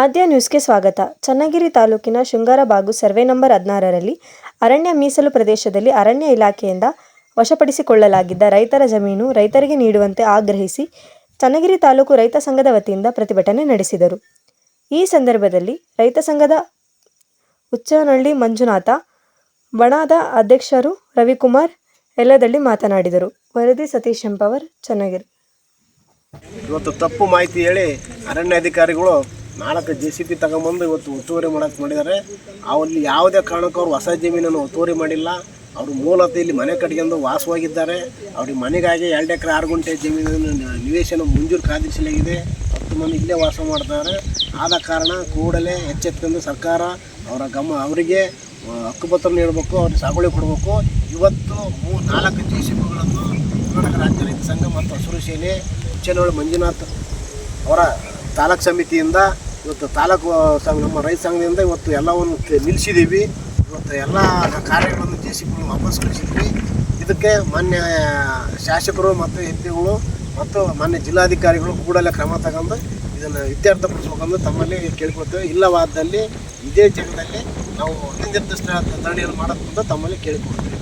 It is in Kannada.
ಆದ್ಯ ನ್ಯೂಸ್ಗೆ ಸ್ವಾಗತ. ಚನ್ನಗಿರಿ ತಾಲೂಕಿನ ಶೃಂಗಾರಬಾಗು ಸರ್ವೆ ನಂಬರ್ ಹದಿನಾರರಲ್ಲಿ ಅರಣ್ಯ ಮೀಸಲು ಪ್ರದೇಶದಲ್ಲಿ ಅರಣ್ಯ ಇಲಾಖೆಯಿಂದ ವಶಪಡಿಸಿಕೊಳ್ಳಲಾಗಿದ್ದ ರೈತರ ಜಮೀನು ರೈತರಿಗೆ ನೀಡುವಂತೆ ಆಗ್ರಹಿಸಿ ಚನ್ನಗಿರಿ ತಾಲೂಕು ರೈತ ಸಂಘದ ವತಿಯಿಂದ ಪ್ರತಿಭಟನೆ ನಡೆಸಿದರು. ಈ ಸಂದರ್ಭದಲ್ಲಿ ರೈತ ಸಂಘದ ಉಚ್ಚನಹಳ್ಳಿ ಮಂಜುನಾಥ, ಬಣದ ಅಧ್ಯಕ್ಷರು ರವಿಕುಮಾರ್ ಎಲ್ಲದಲ್ಲಿ ಮಾತನಾಡಿದರು. ವರದಿ ಸತೀಶ್ ಎಂಪವರ್, ಚನ್ನಗಿರಿ. ಇವತ್ತು ತಪ್ಪು ಮಾಹಿತಿ ಹೇಳಿ ಅರಣ್ಯ ಅಧಿಕಾರಿಗಳು ನಾಲ್ಕು ಜೆ ಸಿ ಪಿ ತಗೊಂಬಂದು ಇವತ್ತು ಒತ್ತುವರಿ ಮಾಡೋಕ್ಕೆ ಮಾಡಿದ್ದಾರೆ. ಅವಲ್ಲಿ ಯಾವುದೇ ಕಾರಣಕ್ಕೂ ಅವ್ರು ಹೊಸ ಜಮೀನನ್ನು ಒತ್ತುವರಿ ಮಾಡಿಲ್ಲ. ಅವರು ಮೂಲತಃ ಇಲ್ಲಿ ಮನೆ ಕಟ್ಕೊಂಡು ವಾಸವಾಗಿದ್ದಾರೆ. ಅವ್ರಿಗೆ ಮನೆಗಾಗಿ ಎರಡು ಎಕರೆ ಆರು ಗುಂಟೆ ಜಮೀನನ್ನು ನಿವೇಶನ ಮುಂಜೂರು ಕಾದಿಸಲಾಗಿದೆ ಹತ್ತು ಮಂದಿ ಇಲ್ಲೇ ವಾಸ ಮಾಡ್ತಾರೆ. ಆದ ಕಾರಣ ಕೂಡಲೇ ಎಚ್ಚೆತ್ಕೊಂಡು ಸರ್ಕಾರ ಅವರ ಗಮ, ಅವರಿಗೆ ಹಕ್ಕುಪತ್ರ ನೀಡಬೇಕು ಅವ್ರಿಗೆ ಸಾಗುವಳಿ ಕೊಡಬೇಕು. ಇವತ್ತು ಮೂ, ನಾಲ್ಕು ಜೆ ಸಿ ಪಿಗಳನ್ನು ಕರ್ನಾಟಕ ರಾಜ್ಯ ರೈತ ಸಂಘ ಮತ್ತು ಹಸಿರು ಸೇನೆ ಮಂಜುನಾಥ್ ಅವರ ತಾಲೂಕು ಸಮಿತಿಯಿಂದ ಇವತ್ತು ತಾಲೂಕು ಸಂಘ, ನಮ್ಮ ರೈತ ಸಂಘದಿಂದ ಇವತ್ತು ಎಲ್ಲವನ್ನು ನಿಲ್ಲಿಸಿದ್ದೀವಿ. ಇವತ್ತು ಎಲ್ಲ ಕಾರ್ಯಗಳನ್ನು ಜೆ ಸಿ ವಾಪಸ್ ಕಳಿಸಿದ್ವಿ ಇದಕ್ಕೆ ಮಾನ್ಯ ಶಾಸಕರು ಮತ್ತು ಎಂ ಪಿಗಳು ಮತ್ತು ಮಾನ್ಯ ಜಿಲ್ಲಾಧಿಕಾರಿಗಳು ಕೂಡಲೇ ಕ್ರಮ ತಗೊಂಡು ಇದನ್ನು ಇತ್ಯರ್ಥಪಡಿಸ್ಬೇಕಂದು ತಮ್ಮಲ್ಲಿ ಕೇಳ್ಕೊಳ್ತೇವೆ. ಇಲ್ಲವಾದಲ್ಲಿ ಇದೇ ಜಾಗದಲ್ಲಿ ನಾವು ಹಿಂದಿರ್ದ ಧರಣಿಯನ್ನು ಮಾಡೋದು ತಮ್ಮಲ್ಲಿ ಕೇಳಿಕೊಳ್ತೀವಿ.